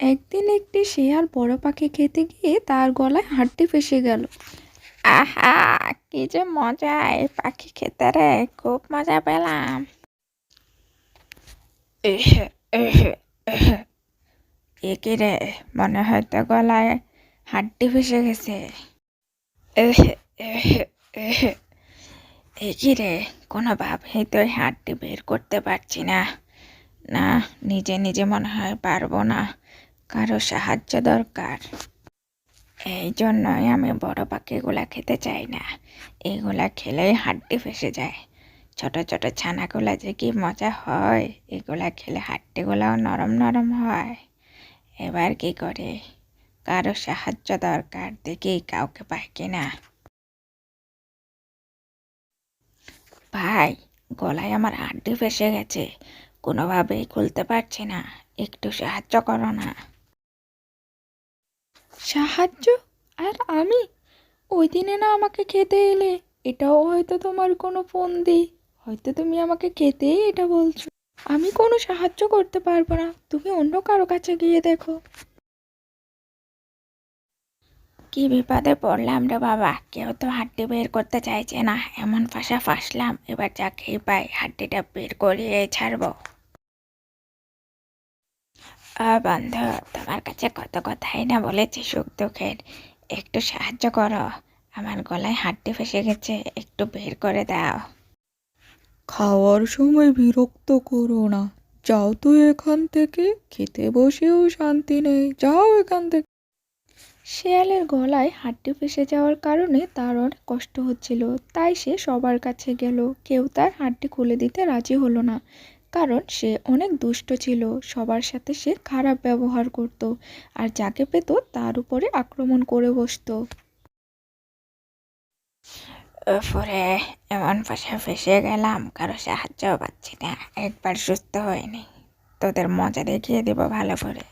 একদিন একটি শেয়াল বড় পাখি খেতে গিয়ে তার গলায় হাড্ডি ফেসে গেল। আহা কি যে মজা এই পাখি খেতে রে খুব মজা পেলাম। এহে, এহে, এহে। এ কি রে মনে হয় তো গলায় হাড্ডি ফেসে গেছে। এহে, এহে, এহে। এ কি রে কোনোভাবেই তো হাড্ডি বের করতে পারছি না। না নিজে নিজে মনে হয় পারব না। কারও সাহায্য দরকার। এই জন্যই আমি বড় পাখিগুলা খেতে চাই না। এগুলা খেলেই হাড্ডি ফেসে যায়। ছোট ছোট ছানাগুলা যে কি মজা হয়, এগুলা খেলে হাড্ডিগুলাও নরম নরম হয়। এবার কি করে? কারও সাহায্য দরকার, দেখি কাউকে পাই কিনা। ভাই, গলায় আমার হাড্ডি ফেসে গেছে। কোনোভাবেই খুলতে পারছি না। একটু সাহায্য করো না। সাহায্য? আর আমি? ওই দিনে না আমাকে খেতে এলে, এটাও হয়তো তোমার কোনো ফোন দি হয়তো তুমি আমাকে খেতেই এটা বলছো। আমি কোনো সাহায্য করতে পারব না। তুমি অন্য কারও কাছে গিয়ে দেখো। কি বিপদে পড়লাম রে বাবা। কেউ তো হাড্ডি বের করতে চাইছে না। এমন ফাঁসা ফাঁসলাম। এবার যা খেয়ে পাই, হাড্ডিটা বের করিয়ে ছাড়বো। আ বন্ধু তোমার কাছে কত কথাই না বলেছি সুখ দুঃখের। একটু সাহায্য করো। আমার গলায় হাড্ডি ফেসে গেছে একটু বের করে দাও। খাওয়ার সময় বিরক্ত করো না। যাও তো এখান থেকে খেতে বসেও শান্তি নেই। যাও এখান থেকে। শেয়ালের গলায় হাড্ডি ফেসে যাওয়ার কারণে তার অনেক কষ্ট হচ্ছিল। তাই সে সবার কাছে গেল। কেউ তার হাড্ডি খুলে দিতে রাজি হলো না। কারণ সে অনেক দুষ্ট ছিল সবার সাথে সে খারাপ ব্যবহার করত আর যাকে পেত তার উপরে আক্রমণ করে বসতো। উপরে এমন পাশে ফেসে গেলাম কারও সাহায্য পাচ্ছি না একবার সুস্থ হয়নি তোদের মজা দেখিয়ে দেবো ভালো করে।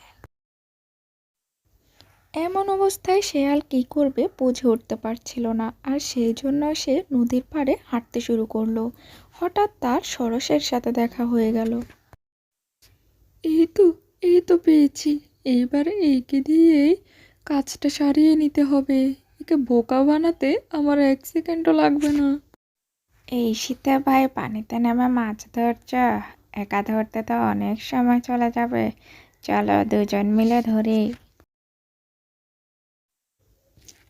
এমন অবস্থায় শেয়াল কি করবে বুঝে উঠতে পারছিল না আর সেই জন্য সে নদীর পাড়ে হাঁটতে শুরু করল। হঠাৎ তার সরসের সাথে দেখা হয়ে গেল। এই তো এই তো পেয়েছি। এইবার একে দিয়েই কাজটা সারিয়ে নিতে হবে। একে বোকা বানাতে আমার এক সেকেন্ডও লাগবে না। এই শীতে ভাই, পানিতে নেমে মাছ ধরছ? একা ধরতে তো অনেক সময় চলে যাবে। চলো দুজন মিলে ধরি।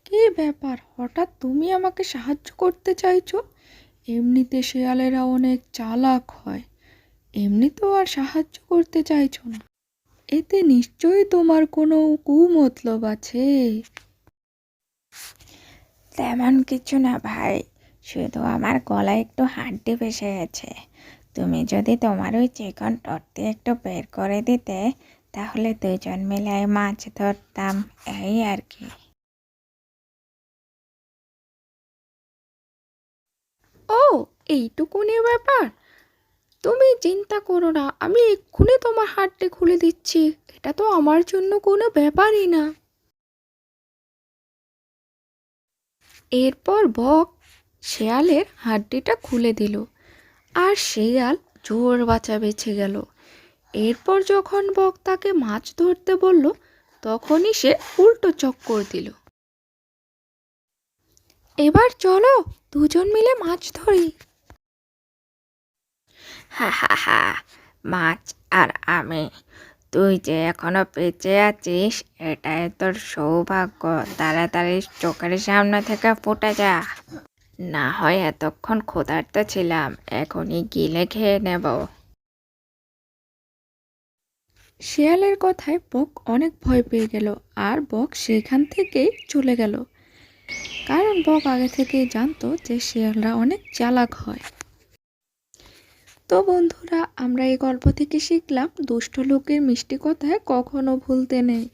কী ব্যাপার? হঠাৎ তুমি আমাকে সাহায্য করতে চাইছো? এমনিতে শেয়ালেরা অনেক চালাক হয়। এমনিতেও আর সাহায্য করতে চাইছো না। এতে নিশ্চয়ই তোমার কোনো কুমতলব আছে। তেমন কিছু না ভাই। শুধু আমার গলায় একটু হাড্ডি ফেসে গেছে। তুমি যদি তোমার ওই চিকন টটতে একটু বের করে দিতে, তাহলে দুজন মিলে মাছ ধরতাম, এই আর কি। এইটুকুনি ব্যাপার? তুমি চিন্তা করো না, আমি এক্ষুনি তোমার হাতটি খুলে দিচ্ছি। এটা তো আমার জন্য কোনো ব্যাপারই না। এরপর বক শেয়ালের হাড্ডিটা খুলে দিল, আর শেয়াল জোর বাঁচা বেঁচে গেল। এরপর যখন বক তাকে মাছ ধরতে বলল, তখনই সে উল্টো চক্কর দিল। এবার চলো দুজন মিলে মাছ ধরি। হা হা হা, মাছ আর আমি। তুই যে এখনও বেঁচে আছিস, এটাই তোর সৌভাগ্য। তাড়াতাড়ি চোখের সামনে থেকে ফুটে যা। না হয় এতক্ষণ ক্ষুধার্ত ছিলাম, এখনই গিলে খেয়ে নেব। শেয়ালের কথায় বক অনেক ভয় পেয়ে গেল, আর বক সেখান থেকেই চলে গেল। কারণ বক আগে থেকেই জানতো যে শেয়ালরা অনেক চালাক হয়। তো বন্ধুরা আমরা এই গল্প থেকে শিখলাম দুষ্ট লোকের মিষ্টি কথায় কখনো ভুলতে নেই।